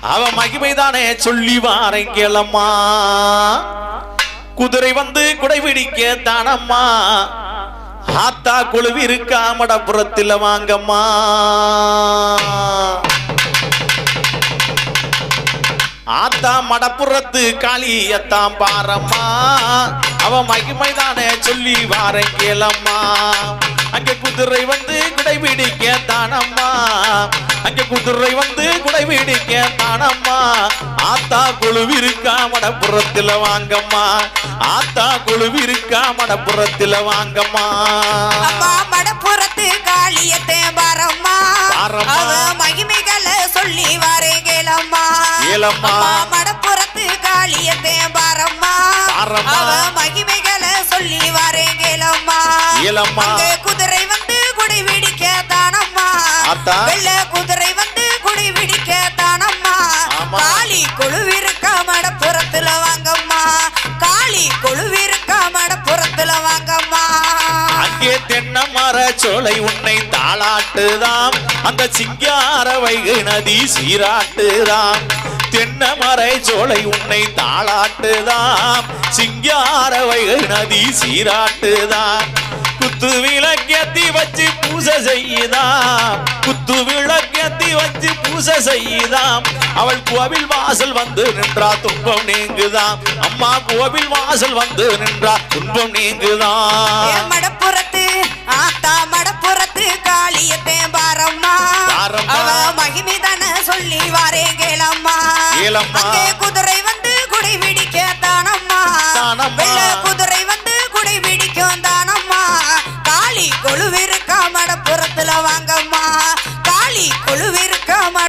அவ மகிமைதானே சொல்லி வாரேன் கேளம்மா. குதிரை வந்து குடைபிடிக்க தானம்மா. ஆத்தா குழுவி இருக்கா மடபுறத்தில் வாங்கம்மா. ஆத்தா மடப்புறத்து காளியத்தான் பாரம்மா. அவ மகிமைதானே சொல்லி வாரேன் கேளம்மா. அங்க குதிரை வந்து குடைபிடிக்க தானம்மா. அங்க குதிரை வந்து குடை பிடிக்க தானம்மா ஆத்தா குழுவிருக்கா மடப்புறத்துல வாங்கம்மா ஆத்தா குழுவிருக்கா மடப்புறத்துல வாங்கம்மா மடப்புறத்து காளியத்தே. அவ மகிமைகளை சொல்லி கேளம்மா. அம்மா மடப்புறத்து காளியத்தே. அவ மகிமைகளை சொல்லி. அங்கே குதிரை வந்து குடி பிடிக்க தானம்மா. வெள்ளை சோலை உன்னை தாளாட்டுதாம். அந்த சிங்கார வைகை நதி சீராட்டுதாம். தென்னமரை சோலை உன்னை தாளாட்டுதாம். சிங்கார வைகை நதி சீராட்டுதாம். குத்து விளக்கத்தி வச்சு பூசை செய்யுதாம். குத்து விளக்கத்தி வச்சு பூசை செய்யுதாம். அவள் கோவில் வாசல் வந்து நின்றா துன்பம் நீங்குதாம். அம்மா கோவில் வாசல் வந்து நின்றா துன்பம் நீங்குதாம். குதிரை